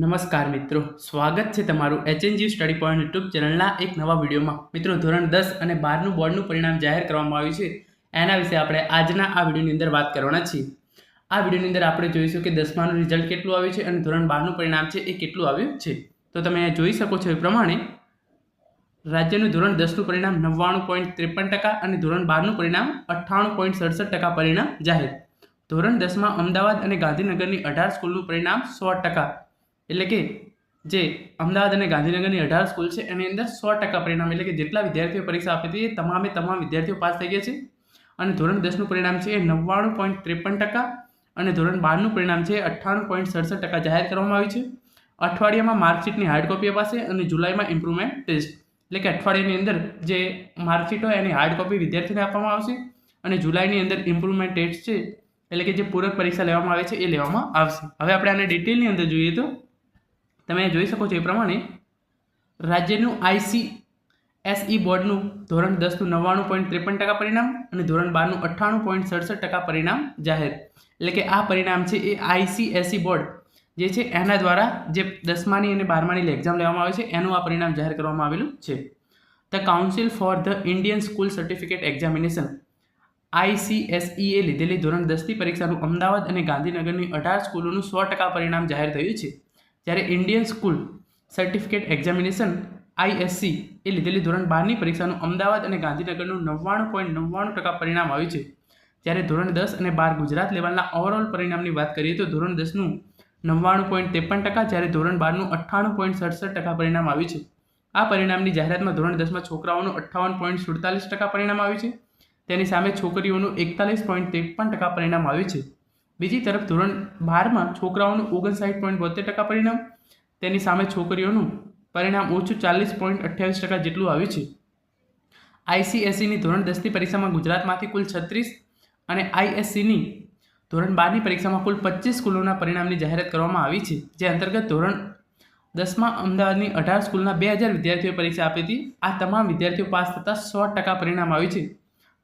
નમસ્કાર મિત્રો. સ્વાગત છે તમારું એચએનજી સ્ટડી પોઈન્ટ યુટ્યુબ ચેનલના એક નવા વિડીયોમાં. મિત્રો, ધોરણ દસ અને બારનું બોર્ડનું પરિણામ જાહેર કરવામાં આવ્યું છે. એના વિશે આપણે આજના આ વિડીયોની અંદર વાત કરવાના છીએ. આ વિડીયોની અંદર આપણે જોઈશું કે દસમાનું રિઝલ્ટ કેટલું આવ્યું છે અને ધોરણ બારનું પરિણામ છે એ કેટલું આવ્યું છે. તો તમે જોઈ શકો છો એ પ્રમાણે રાજ્યનું ધોરણ દસનું પરિણામ નવ્વાણું પોઈન્ટ ત્રેપન ટકા અને ધોરણ બારનું પરિણામ અઠ્ઠાણું પોઈન્ટ સડસઠ ટકા પરિણામ જાહેર. ધોરણ દસમાં અમદાવાદ અને ગાંધીનગરની અઢાર સ્કૂલનું પરિણામ સો ટકા. એટલે કે જે અમદાવાદ અને ગાંધીનગરની અઢાર સ્કૂલ છે, એની અંદર સો ટકા પરિણામ, એટલે કે જેટલા વિદ્યાર્થીઓ પરીક્ષા આપી હતી એ તમામે તમામ વિદ્યાર્થીઓ પાસ થઈ ગયા છે. અને ધોરણ દસનું પરિણામ છે એ નવ્વાણું પોઈન્ટ ત્રેપન ટકા અને ધોરણ બારનું પરિણામ છે અઠ્ઠાણું પોઈન્ટ સડસઠ ટકા જાહેર કરવામાં આવ્યું છે. અઠવાડિયામાં માર્કશીટની હાર્ડ કોપી અપાશે અને જુલાઈમાં ઇમ્પ્રુવમેન્ટ ટેસ્ટ એટલે કે અઠવાડિયાની અંદર જે માર્કશીટ હોય એની હાર્ડ કોપી વિદ્યાર્થીને આપવામાં આવશે અને જુલાઈની અંદર ઇમ્પ્રુવમેન્ટ ટેસ્ટ છે, એટલે કે જે પૂરક પરીક્ષા લેવામાં આવે છે એ લેવામાં આવશે. હવે આપણે આને ડિટેલની અંદર જોઈએ તો તમે જોઈ શકો છો એ પ્રમાણે રાજ્યનું આઈસી એસઈ બોર્ડનું ધોરણ દસનું નવ્વાણું પોઈન્ટ ત્રેપન ટકા પરિણામ અને ધોરણ બારનું અઠ્ઠાણું પોઈન્ટ સડસઠ ટકા પરિણામ જાહેર. એટલે કે આ પરિણામ છે એ આઈસીએસઈ બોર્ડ જે છે એના દ્વારા જે દસમાની અને બારમાની એક્ઝામ લેવામાં આવે છે, એનું આ પરિણામ જાહેર કરવામાં આવેલું છે. The council for the Indian school certificate examination આઈસીએસઈએ લીધેલી ધોરણ દસની પરીક્ષાનું અમદાવાદ અને ગાંધીનગરની અઢાર સ્કૂલોનું સો ટકા પરિણામ જાહેર થયું છે. જ્યારે Indian school certificate examination ISC એ લીધેલી ધોરણ બારની પરીક્ષાનું અમદાવાદ અને ગાંધીનગરનું નવ્વાણું પોઈન્ટ નવ્વાણું ટકા પરિણામ આવ્યું છે. જ્યારે ધોરણ દસ અને બાર ગુજરાત લેવલના ઓવરઓલ પરિણામની વાત કરીએ તો ધોરણ દસનું નવ્વાણું પોઈન્ટ ત્રેપન ટકા, જ્યારે ધોરણ બારનું અઠ્ઠાણું પોઈન્ટ સડસઠ ટકા પરિણામ આવ્યું છે. આ પરિણામની જાહેરાતમાં ધોરણ દસમાં છોકરાઓનું અઠ્ઠાવન પોઈન્ટ સુડતાલીસ ટકા પરિણામ આવ્યું છે. તેની સામે છોકરીઓનું એકતાલીસ પોઈન્ટ ત્રેપન ટકા પરિણામ આવ્યું છે. બીજી તરફ ધોરણ બારમાં છોકરાઓનું ઓગણસાઠ પોઈન્ટ બોતેર ટકા પરિણામ, તેની સામે છોકરીઓનું પરિણામ ઓછું ચાલીસ પોઈન્ટ અઠ્યાવીસ ટકા જેટલું આવ્યું છે. આઈસીએસસીની ધોરણ દસની પરીક્ષામાં ગુજરાતમાંથી કુલ છત્રીસ અને આઈએસસીની ધોરણ બારની પરીક્ષામાં કુલ પચીસ સ્કૂલોના પરિણામની જાહેરાત કરવામાં આવી છે, જે અંતર્ગત ધોરણ દસમાં અમદાવાદની અઢાર સ્કૂલના બે હજાર વિદ્યાર્થીઓએ પરીક્ષા આપી હતી. આ તમામ વિદ્યાર્થીઓ પાસ થતાં સો ટકા પરિણામ આવ્યું છે.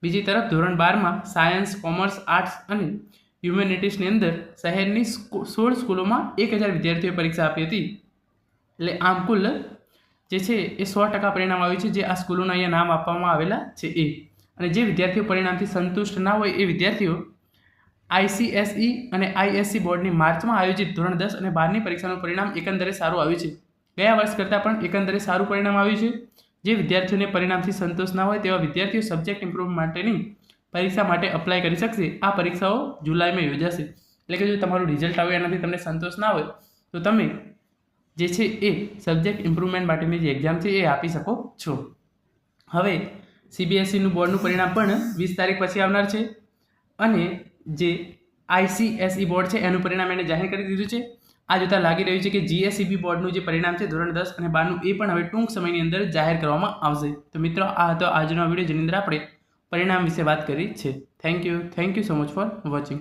બીજી તરફ ધોરણ બારમાં સાયન્સ, કોમર્સ, આર્ટ્સ અને હ્યુમેનિટીઝની અંદર શહેરની સોળ સ્કૂલોમાં એક હજાર વિદ્યાર્થીઓએ પરીક્ષા આપી હતી. એટલે આમ કુલ જે છે એ સો ટકા પરિણામ આવ્યું છે, જે આ સ્કૂલોના અહીંયા નામ આપવામાં આવેલા છે એ. અને જે વિદ્યાર્થીઓ પરિણામથી સંતુષ્ટ ના હોય એ વિદ્યાર્થીઓ આઈસીએસઈ અને આઈએસસી બોર્ડની માર્ચમાં આયોજિત ધોરણ દસ અને બારની પરીક્ષાનું પરિણામ એકંદરે સારું આવ્યું છે. ગયા વર્ષ કરતાં પણ એકંદરે સારું પરિણામ આવ્યું છે. જે વિદ્યાર્થીઓને પરિણામથી સંતોષ ના હોય તેવા વિદ્યાર્થીઓ સબ્જેક્ટ ઇમ્પ્રૂવ માટેની પરીક્ષા માટે અપ્લાય કરી શકશે? આ પરીક્ષાઓ જુલાઈમાં યોજાશે. એટલે કે જો તમારું રિઝલ્ટ આવે એનાથી તમને સંતોષ ના હોય, તો તમે જે છે એ સબ્જેક્ટ ઇમ્પ્રુવમેન્ટ માટેની જે એક્ઝામ છે એ આપી શકો છો. હવે સીબીએસઈનું બોર્ડનું પરિણામ પણ વીસ તારીખ પછી આવનાર છે. અને જે આઈસીએસઈ બોર્ડ છે, એનું પરિણામ એને જાહેર કરી દીધું છે. આ જોતાં લાગી રહ્યું છે કે જીએસઈબી બોર્ડનું જે પરિણામ છે, ધોરણ દસ અને બારનું, એ પણ હવે ટૂંક સમયની અંદર જાહેર કરવામાં આવશે. તો મિત્રો, આ હતો આજનો વીડિયો. જેની અંદર આપણે પરિણામ વિશે વાત કરી છે. Thank you thank you so much for watching